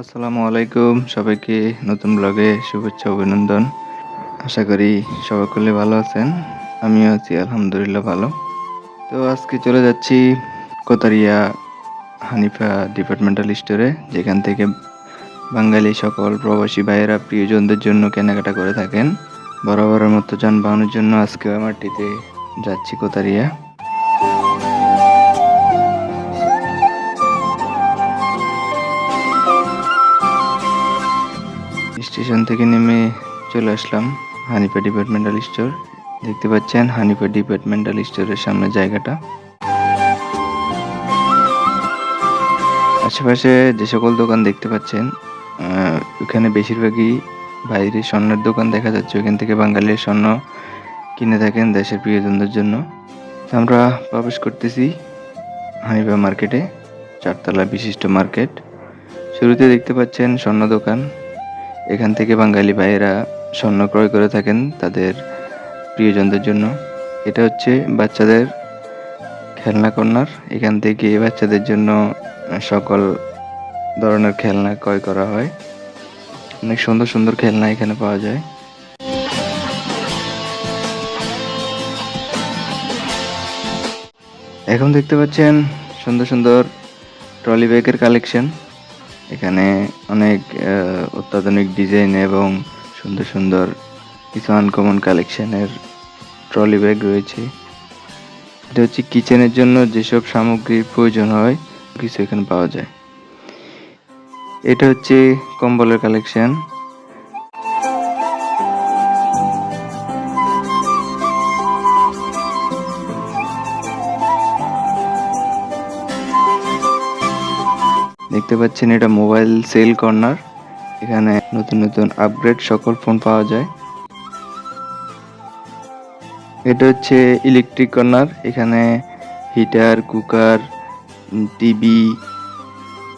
আসসালামু আলাইকুম। সবাইকে নতুন ব্লগে শুভেচ্ছা, অভিনন্দন। আশা করি সবাই করলে ভালো আছেন। আমিও আছি, আলহামদুলিল্লাহ ভালো। তো আজকে চলে যাচ্ছি কোতারিয়া হানিফা ডিপার্টমেন্টাল স্টোরে, যেখান থেকে বাঙালি সকল প্রবাসী ভাইয়েরা প্রিয়জনদের জন্য কেনাকাটা করে থাকেন। বরাবরের মতো যানবাহনের জন্য আজকে আমারটিতে যাচ্ছি কোতারিয়া। স্টেশন থেকে নেমে চলে আসলাম হানিফা ডিপার্টমেন্টাল স্টোর। দেখতে পাচ্ছেন হানিফা ডিপার্টমেন্টাল স্টোরের সামনে জায়গাটা। আশেপাশে যে সকল দোকান দেখতে পাচ্ছেন ওখানে বেশিরভাগই বাইরে স্বর্ণের দোকান দেখা যাচ্ছে। ওখান থেকে বাঙালির স্বর্ণ কিনে থাকেন দেশের প্রিয়জনদের জন্য। আমরা প্রবেশ করতেছি হানিফা মার্কেটে, চারতলা বিশিষ্ট মার্কেট। শুরুতে দেখতে পাচ্ছেন স্বর্ণ দোকান। এখান থেকে বাঙালি ভাইয়েরা স্বর্ণ ক্রয় করে থাকেন তাদের প্রিয়জনদের জন্য। এটা হচ্ছে বাচ্চাদের খেলনা কর্নার। এখান থেকে বাচ্চাদের জন্য সকল ধরনের খেলনা ক্রয় করা হয়। অনেক সুন্দর সুন্দর খেলনা এখানে পাওয়া যায়। এখন দেখতে পাচ্ছেন সুন্দর সুন্দর ট্রলি ব্যাগের কালেকশন। এখানে অনেক অত্যাধুনিক ডিজাইন এবং সুন্দর সুন্দর কিছু আনকমন কালেকশনের ট্রলি ব্যাগ রয়েছে। এটা হচ্ছে কিচেনের জন্য যেসব সামগ্রীর প্রয়োজন হয়, কিছু এখানে পাওয়া যায়। এটা হচ্ছে কম্বলের কালেকশন দেখতে পাচ্ছেন এটা মোবাইল সেল কর্নার। এখানে নতুন নতুন আপগ্রেড সকল ফোন পাওয়া যায়। এটা হচ্ছে ইলেকট্রিক কর্নার। এখানে heater, cooker, TV,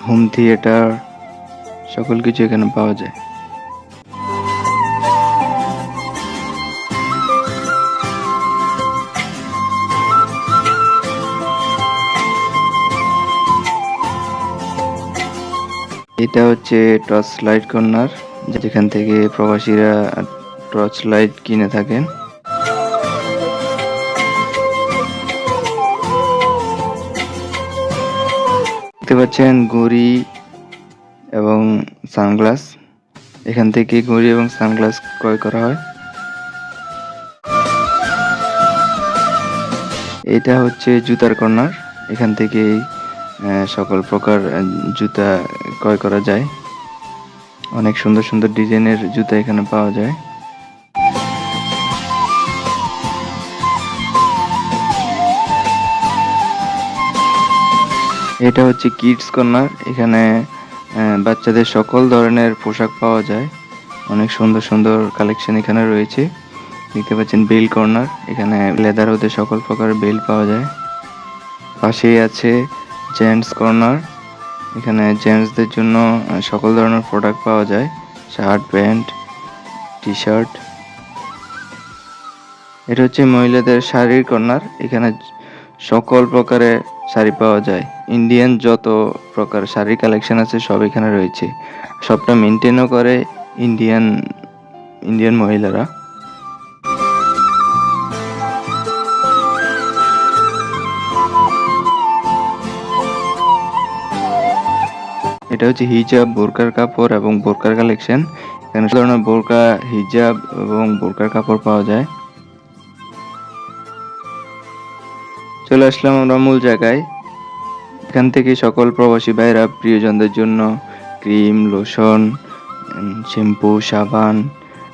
home theatre সকল কিছু এখানে পাওয়া যায়। এটা হচ্ছে টর্চ লাইট কর্নার, যেখান থেকে প্রবাসীরা টর্চ লাইট কিনে থাকেন। দেখতে পাচ্ছেন ঘড়ি এবং সানগ্লাস। এখান থেকে ঘড়ি এবং সানগ্লাস ক্রয় করা হয়। এটা হচ্ছে জুতার কর্নার, এখান থেকে সকল প্রকার জুতা ক্রয় করা যায়। অনেক সুন্দর সুন্দর ডিজাইনের জুতা এখানে পাওয়া যায়। এটা হচ্ছে কিডস কর্নার। এখানে বাচ্চাদের সকল ধরনের পোশাক পাওয়া যায়। অনেক সুন্দর সুন্দর কালেকশন এখানে রয়েছে। দেখতে পাচ্ছেন বেল কর্নার। এখানে লেদার হতে সকল প্রকার বেল পাওয়া যায়। পাশেই আছে জেন্টস কর্নার। এখানে জেন্টসদের জন্য সকল ধরনের প্রোডাক্ট পাওয়া যায়। শার্ট, প্যান্ট টি শার্ট এটা হচ্ছে মহিলাদের শাড়ির কর্নার। এখানে সকল প্রকারের শাড়ি পাওয়া যায়। ইন্ডিয়ান যত প্রকার শাড়ির কালেকশন আছে, সব এখানে রয়েছে। সবটা মেনটেনও করে ইন্ডিয়ান ইন্ডিয়ান মহিলারা। এটা হচ্ছে হিজাব, বোরকার কাপড় এবং বোরকার কালেকশন এখানে ধরনের বোরকা, হিজাব এবং বোরকার কাপড় পাওয়া যায়। চলে আসলাম আমরা মূল জায়গায়। এখান থেকে সকল প্রবাসী ভাইরা প্রিয়জনদের জন্য ক্রিম, লোশন শ্যাম্পু, সাবান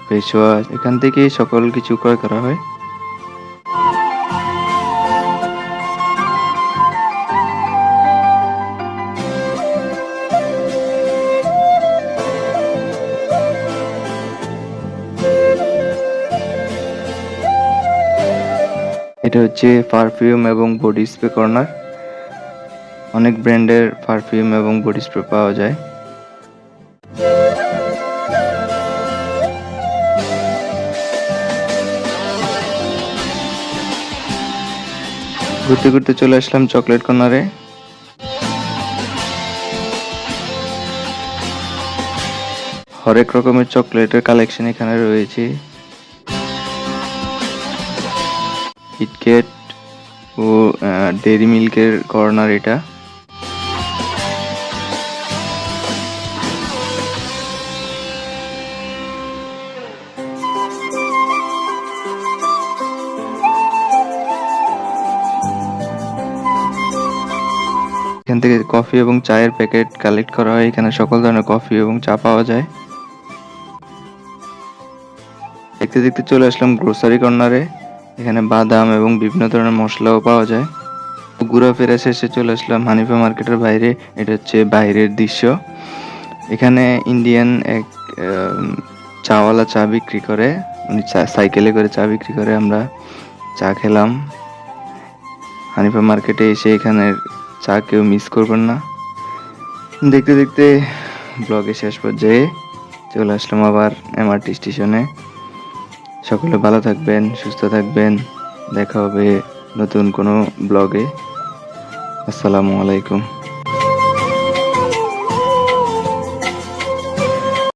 ফেস ওয়াশ এখান থেকে সকল কিছু ক্রয় করা হয়। এটা হচ্ছে পারফিউম এবং বডি স্প্রে কর্নার অনেক ব্র্যান্ডের পারফিউম এবং বডি স্প্রে পাওয়া যায়। ঘুরতে ঘুরতে চলে আসলাম চকলেট কর্নারে হরেক রকমের চকলেটের কালেকশন এখানে রয়েছে। কিটক্যাট ও ডেরি মিল্কের কর্নার এটা। এখান থেকে কফি এবং চায়ের প্যাকেট কালেক্ট করা হয়। এখানে সকল ধরনের কফি এবং চা পাওয়া যায়। দেখতে দেখতে চলে আসলাম গ্রোসারি কর্নারে এখানে বাদাম এবং বিভিন্ন ধরনের মশলাও পাওয়া যায়। ঘোরাফেরা শেষে চলে আসলাম হানিফা মার্কেটের বাইরে। এটা হচ্ছে বাইরের দৃশ্য। এখানে ইন্ডিয়ান এক চাওয়ালা চা বিক্রি করে। উনি সাইকেলে করে চা বিক্রি করে, আমরা চা খেলাম। হানিফা মার্কেটে এসে এখানের চা কেউ মিস করবেন না। দেখতে দেখতে ব্লগে শেষ পর্যায়ে চলে আসলাম আবার এমআরটি স্টেশনে। সকলে ভালো থাকবেন সুস্থ থাকবেন। দেখা হবে নতুন কোনো ব্লগে। আসসালামু আলাইকুম।